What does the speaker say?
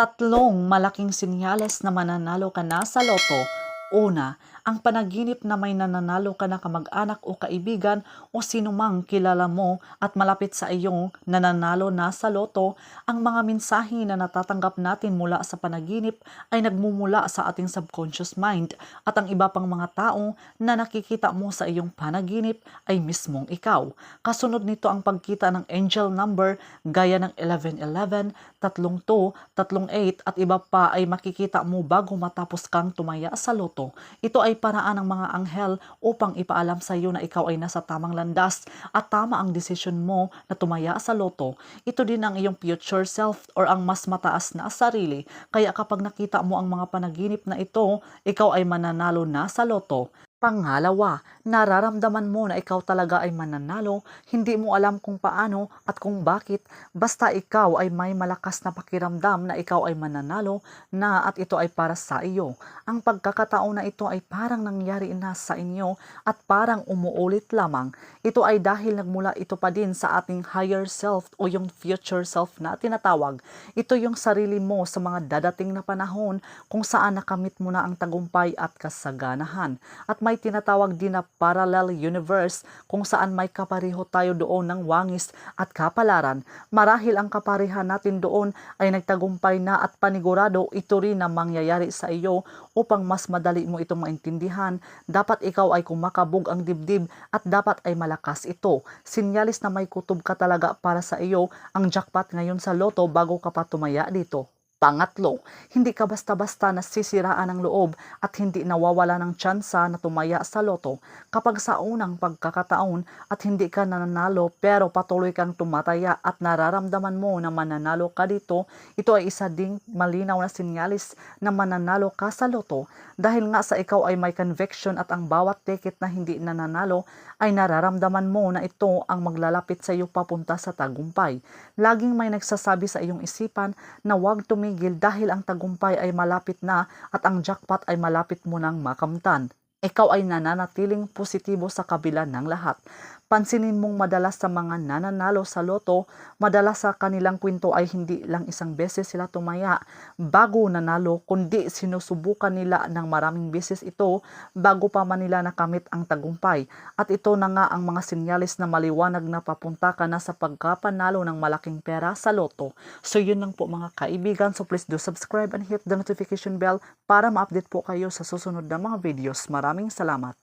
Tatlong malaking sinyales na mananalo ka na sa loto. Una, ang panaginip na may nananalo ka na kamag-anak o kaibigan o sinumang kilala mo at malapit sa iyong nananalo na sa loto, ang mga mensahe na natatanggap natin mula sa panaginip ay nagmumula sa ating subconscious mind at ang iba pang mga tao na nakikita mo sa iyong panaginip ay mismong ikaw. Kasunod nito ang pagkita ng angel number gaya ng 1111, 32, 38 at iba pa ay makikita mo bago matapos kang tumaya sa loto. Ito ay paraan ng mga anghel upang ipaalam sa iyo na ikaw ay nasa tamang landas at tama ang desisyon mo na tumaya sa loto. Ito din ang iyong future self or ang mas mataas na sarili. Kaya kapag nakita mo ang mga panaginip na ito, ikaw ay mananalo na sa loto. Pangalawa, nararamdaman mo na ikaw talaga ay mananalo, hindi mo alam kung paano at kung bakit, basta ikaw ay may malakas na pakiramdam na ikaw ay mananalo na at ito ay para sa iyo. Ang pagkakataon na ito ay parang nangyari na sa inyo at parang umuulit lamang. Ito ay dahil nagmula ito pa din sa ating higher self o yung future self na tinatawag. Ito yung sarili mo sa mga dadating na panahon kung saan nakamit mo na ang tagumpay at kasaganahan. At may tinatawag din na parallel universe kung saan may kapareho tayo doon ng wangis at kapalaran. Marahil ang kaparihan natin doon ay nagtagumpay na at panigurado ito rin na mangyayari sa iyo upang mas madali mo itong maintindihan. Dapat ikaw ay kumakabog ang dibdib at dapat ay malakas ito. Sinyalis na may kutob ka talaga para sa iyo ang jackpot ngayon sa loto bago ka pa tumaya dito. Pangatlo, hindi ka basta-basta nasisiraan ng loob at hindi nawawala ng tsansa na tumaya sa loto kapag sa unang pagkakataon at hindi ka nananalo pero patuloy kang tumataya at nararamdaman mo na mananalo ka dito, ito ay isa ding malinaw na sinyalis na mananalo ka sa loto dahil nga sa ikaw ay may conviction at ang bawat ticket na hindi nananalo ay nararamdaman mo na ito ang maglalapit sa iyo papunta sa tagumpay. Laging may nagsasabi sa iyong isipan na huwag tumigil dahil ang tagumpay ay malapit na at ang jackpot ay malapit mo nang makamtan. Ikaw ay nananatiling positibo sa kabila ng lahat. Pansinin mong madalas sa mga nananalo sa loto, madalas sa kanilang kwento ay hindi lang isang beses sila tumaya bago nanalo, kundi sinusubukan nila ng maraming beses ito bago pa man nila nakamit ang tagumpay. At ito na nga ang mga sinyalis na maliwanag na papunta ka na sa pagkapanalo ng malaking pera sa loto. So yun lang po mga kaibigan. So please do subscribe and hit the notification bell para ma-update po kayo sa susunod na mga videos. Maraming salamat.